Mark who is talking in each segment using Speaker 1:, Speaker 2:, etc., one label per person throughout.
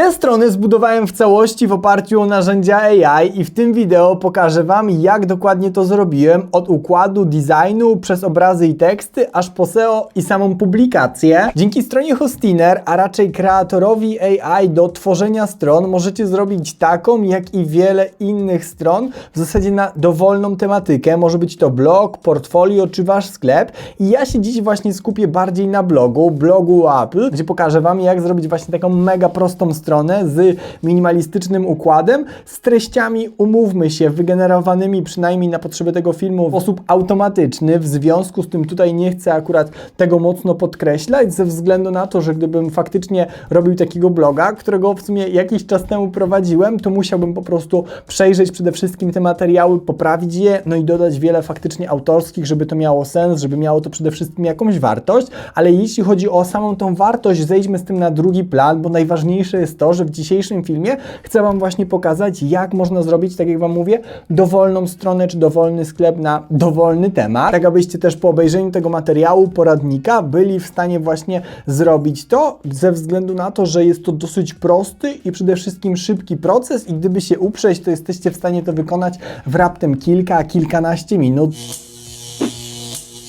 Speaker 1: Te strony zbudowałem w całości w oparciu o narzędzia AI i w tym wideo pokażę Wam, jak dokładnie to zrobiłem od układu, designu, przez obrazy i teksty, aż po SEO i samą publikację. Dzięki stronie Hostiner, a raczej kreatorowi AI do tworzenia stron, możecie zrobić taką, jak i wiele innych stron, w zasadzie na dowolną tematykę. Może być to blog, portfolio czy Wasz sklep. I ja się dziś właśnie skupię bardziej na blogu, blogu Apple, gdzie pokażę Wam, jak zrobić właśnie taką mega prostą stronę z minimalistycznym układem, z treściami, umówmy się, wygenerowanymi przynajmniej na potrzeby tego filmu w sposób automatyczny. W związku z tym tutaj nie chcę akurat tego mocno podkreślać, ze względu na to, że gdybym faktycznie robił takiego bloga, którego w sumie jakiś czas temu prowadziłem, to musiałbym po prostu przejrzeć przede wszystkim te materiały, poprawić je, no i dodać wiele faktycznie autorskich, żeby to miało sens, żeby miało to przede wszystkim jakąś wartość, ale jeśli chodzi o samą tą wartość, zejdźmy z tym na drugi plan, bo najważniejsze jest to, że w dzisiejszym filmie chcę Wam właśnie pokazać, jak można zrobić, tak jak Wam mówię, dowolną stronę czy dowolny sklep na dowolny temat, tak abyście też po obejrzeniu tego materiału, poradnika, byli w stanie właśnie zrobić to, ze względu na to, że jest to dosyć prosty i przede wszystkim szybki proces i gdyby się uprzeć, to jesteście w stanie to wykonać w raptem kilka, kilkanaście minut.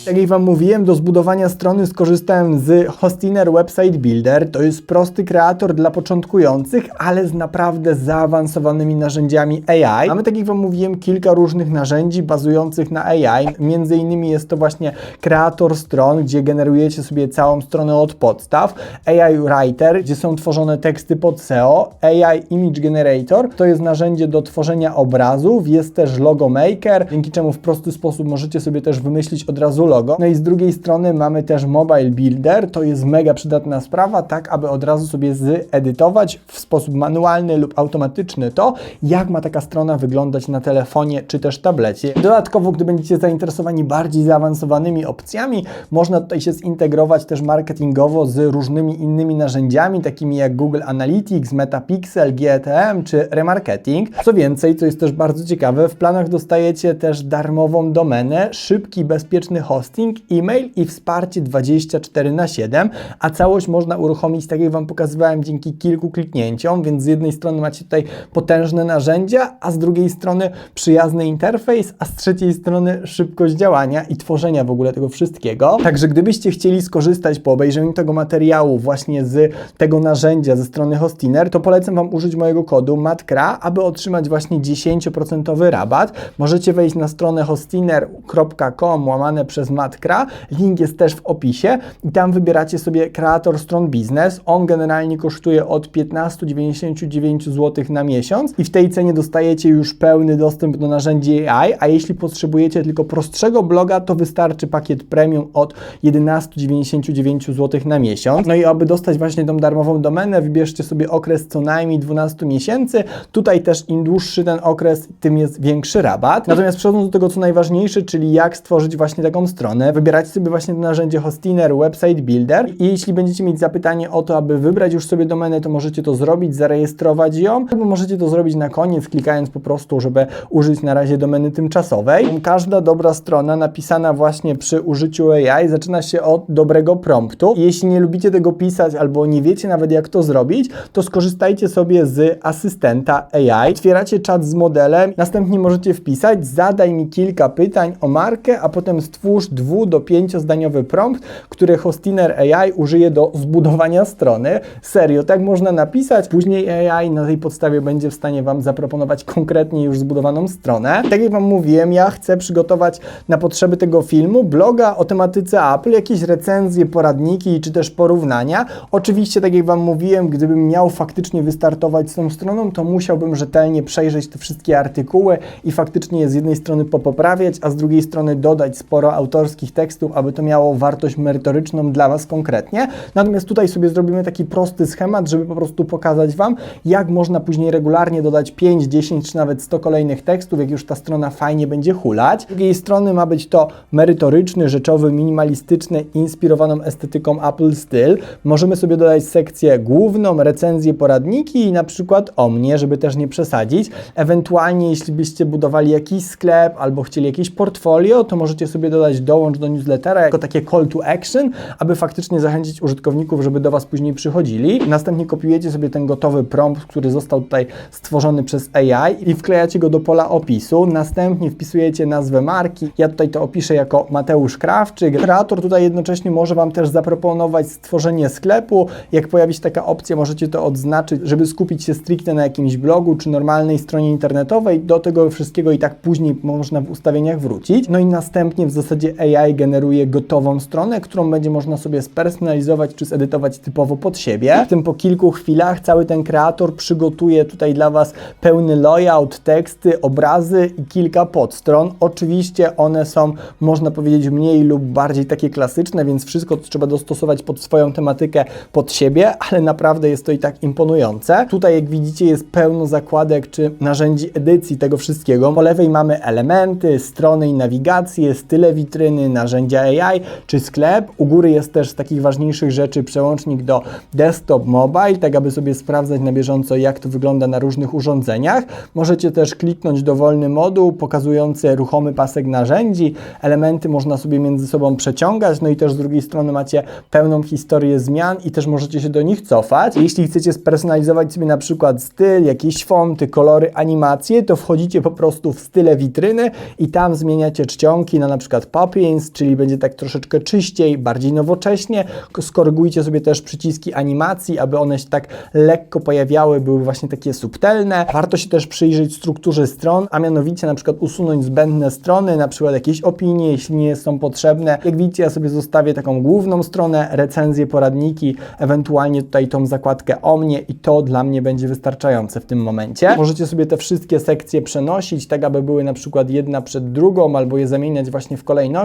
Speaker 1: Tak jak Wam mówiłem, do zbudowania strony skorzystałem z Hostiner Website Builder. To jest prosty kreator dla początkujących, ale z naprawdę zaawansowanymi narzędziami AI. Mamy, tak jak Wam mówiłem, kilka różnych narzędzi bazujących na AI. Między innymi jest to właśnie kreator stron, gdzie generujecie sobie całą stronę od podstaw. AI Writer, gdzie są tworzone teksty pod SEO. AI Image Generator, to jest narzędzie do tworzenia obrazów. Jest też Logo Maker, dzięki czemu w prosty sposób możecie sobie też wymyślić od razu logo. No i z drugiej strony mamy też Mobile Builder, to jest mega przydatna sprawa, tak aby od razu sobie zedytować w sposób manualny lub automatyczny to, jak ma taka strona wyglądać na telefonie czy też tablecie. Dodatkowo, gdy będziecie zainteresowani bardziej zaawansowanymi opcjami, można tutaj się zintegrować też marketingowo z różnymi innymi narzędziami, takimi jak Google Analytics, Metapixel, GTM czy Remarketing. Co więcej, to jest też bardzo ciekawe, w planach dostajecie też darmową domenę, szybki, bezpieczny hosting, e-mail i wsparcie 24 na 7, a całość można uruchomić, tak jak Wam pokazywałem, dzięki kilku kliknięciom, więc z jednej strony macie tutaj potężne narzędzia, a z drugiej strony przyjazny interfejs, a z trzeciej strony szybkość działania i tworzenia w ogóle tego wszystkiego. Także gdybyście chcieli skorzystać po obejrzeniu tego materiału właśnie z tego narzędzia ze strony Hostiner, to polecam Wam użyć mojego kodu MATKRA, aby otrzymać właśnie 10% rabat. Możecie wejść na stronę hostiner.com łamane przez Matkra. Link jest też w opisie i tam wybieracie sobie kreator stron biznes. On generalnie kosztuje od 15,99 zł na miesiąc i w tej cenie dostajecie już pełny dostęp do narzędzi AI, a jeśli potrzebujecie tylko prostszego bloga, to wystarczy pakiet premium od 11,99 zł na miesiąc. No i aby dostać właśnie tą darmową domenę, wybierzcie sobie okres co najmniej 12 miesięcy. Tutaj też im dłuższy ten okres, tym jest większy rabat. Natomiast przechodząc do tego, co najważniejsze, czyli jak stworzyć właśnie taką stronę, wybieracie sobie właśnie narzędzie Hostiner Website Builder i jeśli będziecie mieć zapytanie o to, aby wybrać już sobie domenę, to możecie to zrobić, zarejestrować ją, albo możecie to zrobić na koniec, klikając po prostu, żeby użyć na razie domeny tymczasowej. Każda dobra strona napisana właśnie przy użyciu AI zaczyna się od dobrego promptu. Jeśli nie lubicie tego pisać albo nie wiecie nawet jak to zrobić, to skorzystajcie sobie z asystenta AI. Otwieracie czat z modelem, następnie możecie wpisać zadaj mi kilka pytań o markę, a potem stwórz dwu do pięciozdaniowy prompt, który Hostiner AI użyje do zbudowania strony. Serio, tak można napisać. Później AI na tej podstawie będzie w stanie Wam zaproponować konkretnie już zbudowaną stronę. Tak jak Wam mówiłem, ja chcę przygotować na potrzeby tego filmu bloga o tematyce Apple, jakieś recenzje, poradniki czy też porównania. Oczywiście, tak jak Wam mówiłem, gdybym miał faktycznie wystartować z tą stroną, to musiałbym rzetelnie przejrzeć te wszystkie artykuły i faktycznie je z jednej strony popoprawiać, a z drugiej strony dodać sporo autorskich tekstów, aby to miało wartość merytoryczną dla Was konkretnie. Natomiast tutaj sobie zrobimy taki prosty schemat, żeby po prostu pokazać Wam, jak można później regularnie dodać 5, 10 czy nawet 100 kolejnych tekstów, jak już ta strona fajnie będzie hulać. Z drugiej strony ma być to merytoryczny, rzeczowy, minimalistyczny, inspirowaną estetyką Apple styl. Możemy sobie dodać sekcję główną, recenzję, poradniki i na przykład o mnie, żeby też nie przesadzić. Ewentualnie, jeśli byście budowali jakiś sklep albo chcieli jakieś portfolio, to możecie sobie dodać dołącz do newslettera jako takie call to action, aby faktycznie zachęcić użytkowników, żeby do Was później przychodzili. Następnie kopiujecie sobie ten gotowy prompt, który został tutaj stworzony przez AI i wklejacie go do pola opisu. Następnie wpisujecie nazwę marki. Ja tutaj to opiszę jako Mateusz Krawczyk. Kreator tutaj jednocześnie może Wam też zaproponować stworzenie sklepu. Jak pojawi się taka opcja, możecie to odznaczyć, żeby skupić się stricte na jakimś blogu czy normalnej stronie internetowej. Do tego wszystkiego i tak później można w ustawieniach wrócić. No i następnie w zasadzie AI generuje gotową stronę, którą będzie można sobie spersonalizować czy zedytować typowo pod siebie. W tym po kilku chwilach cały ten kreator przygotuje tutaj dla Was pełny layout, teksty, obrazy i kilka podstron. Oczywiście one są, można powiedzieć, mniej lub bardziej takie klasyczne, więc wszystko trzeba dostosować pod swoją tematykę, pod siebie, ale naprawdę jest to i tak imponujące. Tutaj, jak widzicie, jest pełno zakładek czy narzędzi edycji tego wszystkiego. Po lewej mamy elementy, strony i nawigację, style witryny, narzędzia AI czy sklep. U góry jest też z takich ważniejszych rzeczy przełącznik do desktop mobile, tak aby sobie sprawdzać na bieżąco, jak to wygląda na różnych urządzeniach. Możecie też kliknąć dowolny moduł pokazujący ruchomy pasek narzędzi. Elementy można sobie między sobą przeciągać, no i też z drugiej strony macie pełną historię zmian i też możecie się do nich cofać. Jeśli chcecie spersonalizować sobie na przykład styl, jakieś fonty, kolory, animacje, to wchodzicie po prostu w style witryny i tam zmieniacie czcionki na na przykład Poppins, czyli będzie tak troszeczkę czyściej, bardziej nowocześnie. Skorygujcie sobie też przyciski animacji, aby one się tak lekko pojawiały, były właśnie takie subtelne. Warto się też przyjrzeć strukturze stron, a mianowicie na przykład usunąć zbędne strony, na przykład jakieś opinie, jeśli nie są potrzebne. Jak widzicie, ja sobie zostawię taką główną stronę, recenzje, poradniki, ewentualnie tutaj tą zakładkę o mnie i to dla mnie będzie wystarczające w tym momencie. Możecie sobie te wszystkie sekcje przenosić, tak aby były na przykład jedna przed drugą, albo je zamieniać właśnie w kolejności.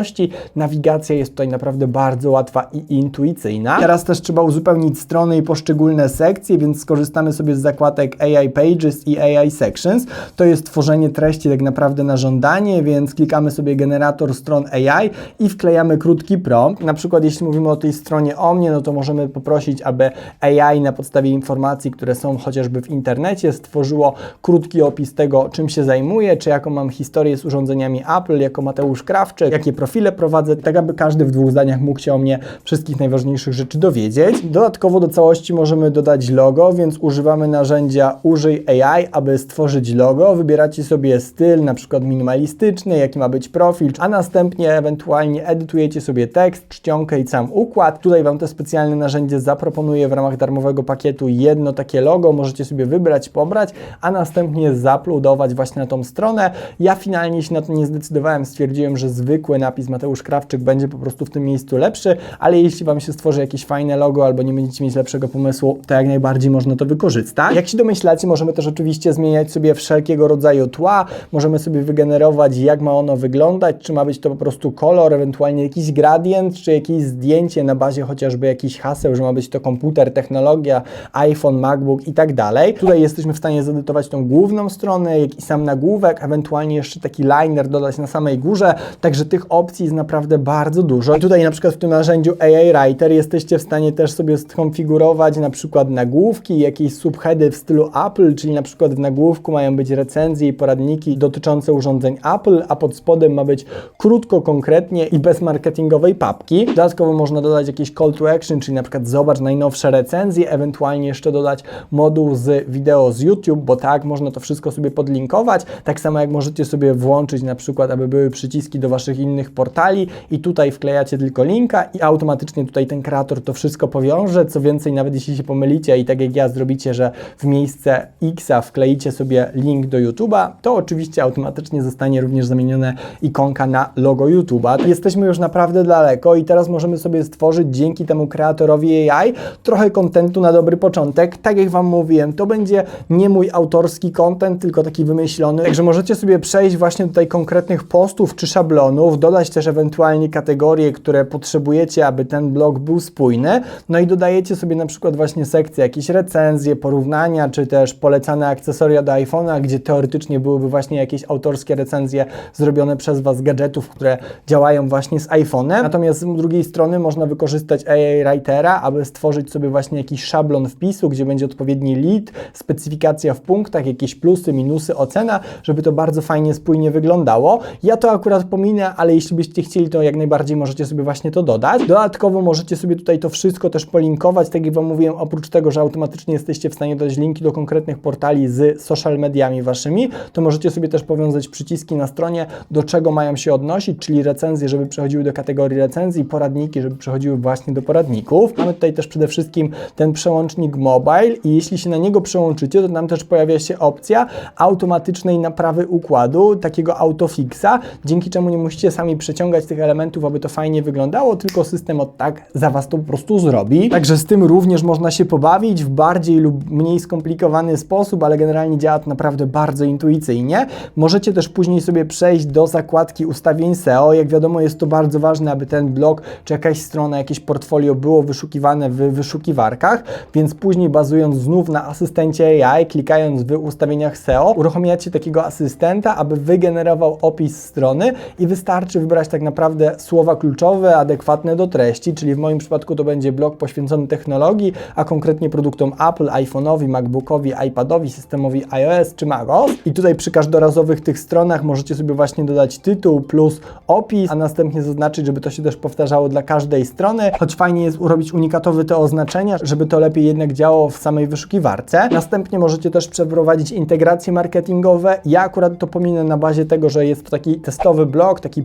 Speaker 1: Nawigacja jest tutaj naprawdę bardzo łatwa i intuicyjna. Teraz też trzeba uzupełnić strony i poszczególne sekcje, więc skorzystamy sobie z zakładek AI Pages i AI Sections. To jest tworzenie treści tak naprawdę na żądanie, więc klikamy sobie generator stron AI i wklejamy krótki prompt. Na przykład jeśli mówimy o tej stronie o mnie, no to możemy poprosić, aby AI na podstawie informacji, które są chociażby w internecie, stworzyło krótki opis tego, czym się zajmuję, czy jaką mam historię z urządzeniami Apple, jako Mateusz Krawczyk, jakie profile prowadzę, tak aby każdy w dwóch zdaniach mógł się o mnie wszystkich najważniejszych rzeczy dowiedzieć. Dodatkowo do całości możemy dodać logo, więc używamy narzędzia Użyj AI, aby stworzyć logo. Wybieracie sobie styl, na przykład minimalistyczny, jaki ma być profil, a następnie ewentualnie edytujecie sobie tekst, czcionkę i sam układ. Tutaj Wam to specjalne narzędzie zaproponuję w ramach darmowego pakietu jedno takie logo, możecie sobie wybrać, pobrać, a następnie zaploadować właśnie na tą stronę. Ja finalnie się na to nie zdecydowałem, stwierdziłem, że zwykły napis Mateusz Krawczyk będzie po prostu w tym miejscu lepszy, ale jeśli Wam się stworzy jakieś fajne logo albo nie będziecie mieć lepszego pomysłu, to jak najbardziej można to wykorzystać. Jak się domyślacie, możemy też oczywiście zmieniać sobie wszelkiego rodzaju tła, możemy sobie wygenerować jak ma ono wyglądać, czy ma być to po prostu kolor, ewentualnie jakiś gradient, czy jakieś zdjęcie na bazie chociażby jakichś haseł, że ma być to komputer, technologia, iPhone, MacBook i tak dalej. Tutaj jesteśmy w stanie zedytować tą główną stronę, jak i sam nagłówek, ewentualnie jeszcze taki liner dodać na samej górze, także tych opcji jest naprawdę bardzo dużo. I tutaj na przykład w tym narzędziu AI Writer jesteście w stanie też sobie skonfigurować na przykład nagłówki, jakieś subheady w stylu Apple, czyli na przykład w nagłówku mają być recenzje i poradniki dotyczące urządzeń Apple, a pod spodem ma być krótko, konkretnie i bez marketingowej papki. Dodatkowo można dodać jakieś call to action, czyli na przykład zobacz najnowsze recenzje, ewentualnie jeszcze dodać moduł z wideo z YouTube, bo tak można to wszystko sobie podlinkować. Tak samo jak możecie sobie włączyć na przykład, aby były przyciski do Waszych innych portali i tutaj wklejacie tylko linka i automatycznie tutaj ten kreator to wszystko powiąże. Co więcej, nawet jeśli się pomylicie i tak jak ja zrobicie, że w miejsce Xa wkleicie sobie link do YouTube'a, to oczywiście automatycznie zostanie również zamienione ikonka na logo YouTube'a. Jesteśmy już naprawdę daleko i teraz możemy sobie stworzyć dzięki temu kreatorowi AI trochę kontentu na dobry początek. Tak jak Wam mówiłem, to będzie nie mój autorski content, tylko taki wymyślony. Także możecie sobie przejść właśnie tutaj konkretnych postów czy szablonów, dodać też ewentualnie kategorie, które potrzebujecie, aby ten blog był spójny. No i dodajecie sobie na przykład właśnie sekcje, jakieś recenzje, porównania, czy też polecane akcesoria do iPhone'a, gdzie teoretycznie byłyby właśnie jakieś autorskie recenzje zrobione przez Was gadżetów, które działają właśnie z iPhone'em. Natomiast z drugiej strony można wykorzystać AI Writera, aby stworzyć sobie właśnie jakiś szablon wpisu, gdzie będzie odpowiedni lead, specyfikacja w punktach, jakieś plusy, minusy, ocena, żeby to bardzo fajnie, spójnie wyglądało. Ja to akurat pominę, ale jeśli jeśli byście chcieli, to jak najbardziej możecie sobie właśnie to dodać. Dodatkowo możecie sobie tutaj to wszystko też polinkować, tak jak Wam mówiłem, oprócz tego, że automatycznie jesteście w stanie dodać linki do konkretnych portali z social mediami Waszymi, to możecie sobie też powiązać przyciski na stronie, do czego mają się odnosić, czyli recenzje, żeby przechodziły do kategorii recenzji, poradniki, żeby przechodziły właśnie do poradników. Mamy tutaj też przede wszystkim ten przełącznik mobile i jeśli się na niego przełączycie, to tam też pojawia się opcja automatycznej naprawy układu, takiego autofixa, dzięki czemu nie musicie sami przeciągać tych elementów, aby to fajnie wyglądało, tylko system od tak za Was to po prostu zrobi. Także z tym również można się pobawić w bardziej lub mniej skomplikowany sposób, ale generalnie działa to naprawdę bardzo intuicyjnie. Możecie też później sobie przejść do zakładki ustawień SEO. Jak wiadomo, jest to bardzo ważne, aby ten blog czy jakaś strona, jakieś portfolio było wyszukiwane w wyszukiwarkach, więc później bazując znów na asystencie AI, klikając w ustawieniach SEO, uruchamiacie takiego asystenta, aby wygenerował opis strony i wystarczy wybrać tak naprawdę słowa kluczowe, adekwatne do treści, czyli w moim przypadku to będzie blog poświęcony technologii, a konkretnie produktom Apple, iPhone'owi, MacBookowi, iPadowi, systemowi iOS czy macOS. I tutaj przy każdorazowych tych stronach możecie sobie właśnie dodać tytuł plus opis, a następnie zaznaczyć, żeby to się też powtarzało dla każdej strony, choć fajnie jest urobić unikatowe te oznaczenia, żeby to lepiej jednak działało w samej wyszukiwarce. Następnie możecie też przeprowadzić integracje marketingowe. Ja akurat to pominę na bazie tego, że jest to taki testowy blog, taki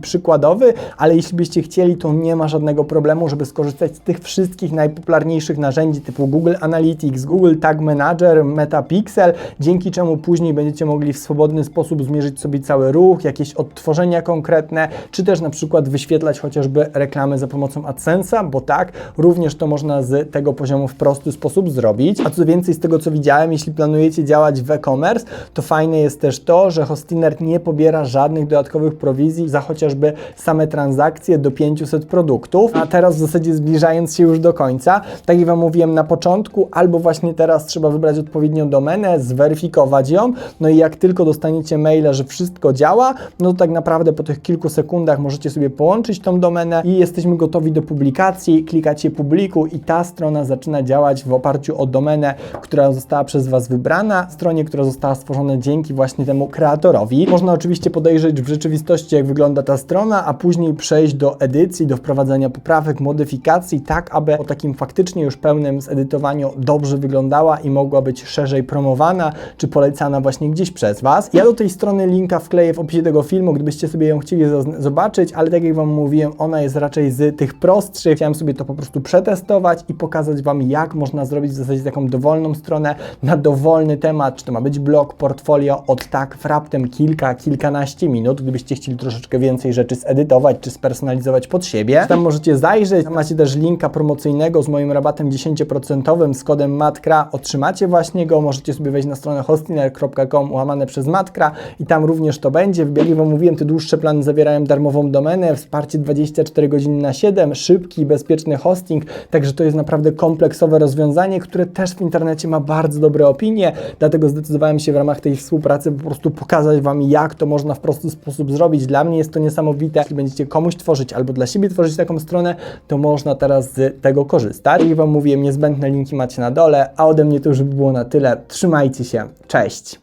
Speaker 1: ale jeśli byście chcieli, to nie ma żadnego problemu, żeby skorzystać z tych wszystkich najpopularniejszych narzędzi typu Google Analytics, Google Tag Manager, Metapixel, dzięki czemu później będziecie mogli w swobodny sposób zmierzyć sobie cały ruch, jakieś odtworzenia konkretne, czy też na przykład wyświetlać chociażby reklamy za pomocą AdSense'a, bo tak, również to można z tego poziomu w prosty sposób zrobić. A co więcej, z tego co widziałem, jeśli planujecie działać w e-commerce, to fajne jest też to, że Hostiner nie pobiera żadnych dodatkowych prowizji za chociażby same transakcje do 500 produktów. A teraz w zasadzie zbliżając się już do końca, tak jak Wam mówiłem na początku, albo właśnie teraz trzeba wybrać odpowiednią domenę, zweryfikować ją, no i jak tylko dostaniecie maila, że wszystko działa, no to tak naprawdę po tych kilku sekundach możecie sobie połączyć tą domenę i jesteśmy gotowi do publikacji, klikacie publikuj i ta strona zaczyna działać w oparciu o domenę, która została przez Was wybrana, stronie, która została stworzona dzięki właśnie temu kreatorowi. Można oczywiście podejrzeć w rzeczywistości, jak wygląda ta strona, a później przejść do edycji, do wprowadzenia poprawek, modyfikacji, tak aby po takim faktycznie już pełnym zedytowaniu dobrze wyglądała i mogła być szerzej promowana, czy polecana właśnie gdzieś przez Was. Ja do tej strony linka wkleję w opisie tego filmu, gdybyście sobie ją chcieli zobaczyć, ale tak jak Wam mówiłem, ona jest raczej z tych prostszych. Chciałem sobie to po prostu przetestować i pokazać Wam, jak można zrobić w zasadzie taką dowolną stronę na dowolny temat, czy to ma być blog, portfolio, od tak w raptem kilka, kilkanaście minut, gdybyście chcieli troszeczkę więcej rzeczy zedytować, czy spersonalizować pod siebie. Tam możecie zajrzeć, tam macie też linka promocyjnego z moim rabatem 10% z kodem MATKRA, otrzymacie właśnie go, możecie sobie wejść na stronę hostiner.com łamane przez MATKRA i tam również to będzie. Jak Wam mówiłem, te dłuższe plany zawierają darmową domenę, wsparcie 24 godziny na 7, szybki, bezpieczny hosting, także to jest naprawdę kompleksowe rozwiązanie, które też w internecie ma bardzo dobre opinie, dlatego zdecydowałem się w ramach tej współpracy po prostu pokazać Wam, jak to można w prosty sposób zrobić. Dla mnie jest to niesamowite. Jeśli będziecie komuś tworzyć albo dla siebie tworzyć taką stronę, to można teraz z tego korzystać. I Wam mówiłem, niezbędne linki macie na dole, a ode mnie to już by było na tyle. Trzymajcie się. Cześć!